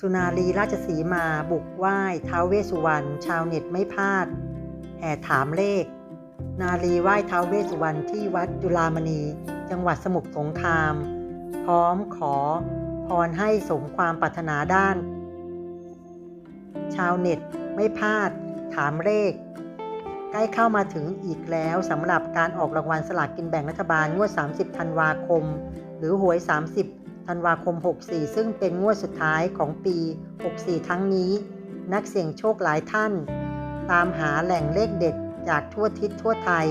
สุนารีราชสีมาบุกไหว้ท้าวเวสุวรรณชาวเน็ตไม่พลาด แห่ถามเลข นารีไหว้ท้าวเวสสุวรรณที่วัดจุฬามณี จังหวัดสมุทรสงคราม พร้อมขอพรให้สมความปรารถนาด้าน ชาวเน็ตไม่พลาด ถามเลข ใกล้เข้ามาถึงอีกแล้วสำหรับการออกรางวัลสลากกินแบ่งรัฐบาลงวด 30 ธันวาคม หรือหวย 30 ธันวาคม 64 ซึ่งเป็นงวดสุดท้ายของปี 64 ทั้งนี้ นักเสี่ยงโชคหลายท่าน ตามหาแหล่งเลขเด็ดจากทั่วทิศทั่วไทย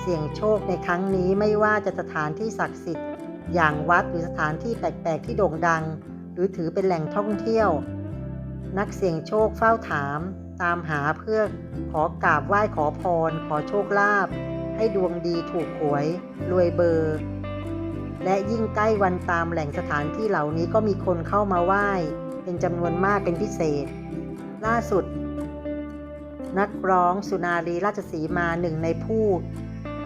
เสี่ยงโชคในครั้งนี้ไม่ว่าจะสถานที่ศักดิ์สิทธิ์ อย่างวัดหรือสถานที่แปลกๆที่โด่งดัง หรือถือเป็นแหล่งท่องเที่ยว นักเสี่ยงโชคเฝ้าถาม ตามหาเพื่อขอกราบไหว้ขอพร ขอโชคลาภให้ดวงดีถูกหวย รวยเบอร์ และยิ่งใกล้วันตามแหล่งสถานที่เหล่านี้ก็มีคนเข้ามาไหว้ เป็นจำนวนมากเป็นพิเศษ ล่าสุด นักร้องสุนารีราชสีมาหนึ่งในผู้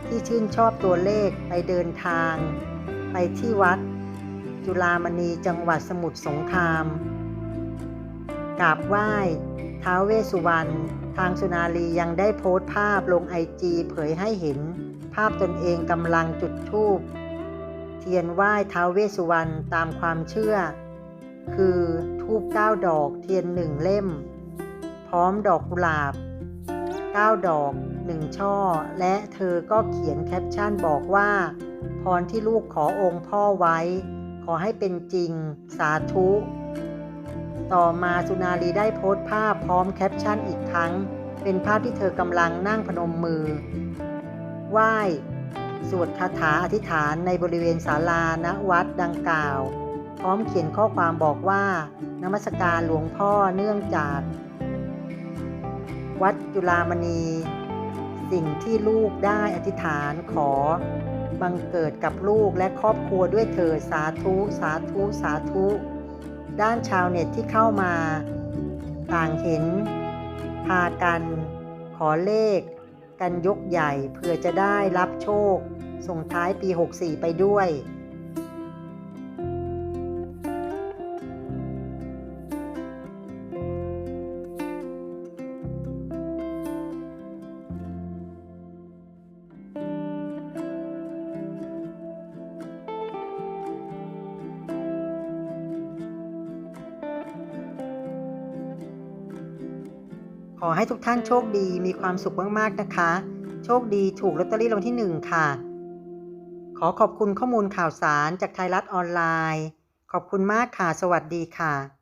ที่ชื่นชอบตัวเลขไปเดินทาง ไปที่วัด จุฬามณีจังหวัดสมุทรสงครามกราบไหว้ท้าวเวสสุวรรณทางสุนารียังได้โพสต์ภาพลงไอจีเผยให้เห็น ภาพตนเองกำลังจุดธูป เทียนไหว้ท้าวเวสสุวรรณตามความเชื่อ คือทูบเก้าดอกเทียนหนึ่งเล่ม พร้อมดอกกุหลาบ9ดอกหนึ่งช่อ และเธอก็เขียนแคปชั่นบอกว่า พรที่ลูกขอองค์พ่อไว้ ขอให้เป็นจริงสาธุ ต่อมาสุนารีได้โพสต์ภาพพร้อมแคปชั่นอีกครั้ง เป็นภาพที่เธอกำลังนั่งพนมมือ ไหว้ สวดคาถาอธิษฐานในบริเวณศาลาณวัดดังกล่าว พร้อมเขียนข้อความบอกว่านมัสการหลวงพ่อเนื่องจาก วัดจุฬามณี สิ่งที่ลูกได้อธิษฐานขอ บังเกิดกับลูกและครอบครัวด้วยเถิดสาธุสาธุสาธุ ด้านชาวเน็ตที่เข้ามา ต่างเห็นพากันขอเลข กันยกใหญ่เพื่อจะได้รับโชค ส่งท้ายปี 64 ไปด้วย ขอให้ทุกท่านโชคดีมีความสุขมากๆนะคะ โชคดีถูกลอตเตอรี่รางวัลที่หนึ่งค่ะ ขอขอบคุณข้อมูลข่าวสารจากไทยรัฐออนไลน์ ขอบคุณมากค่ะ สวัสดีค่ะ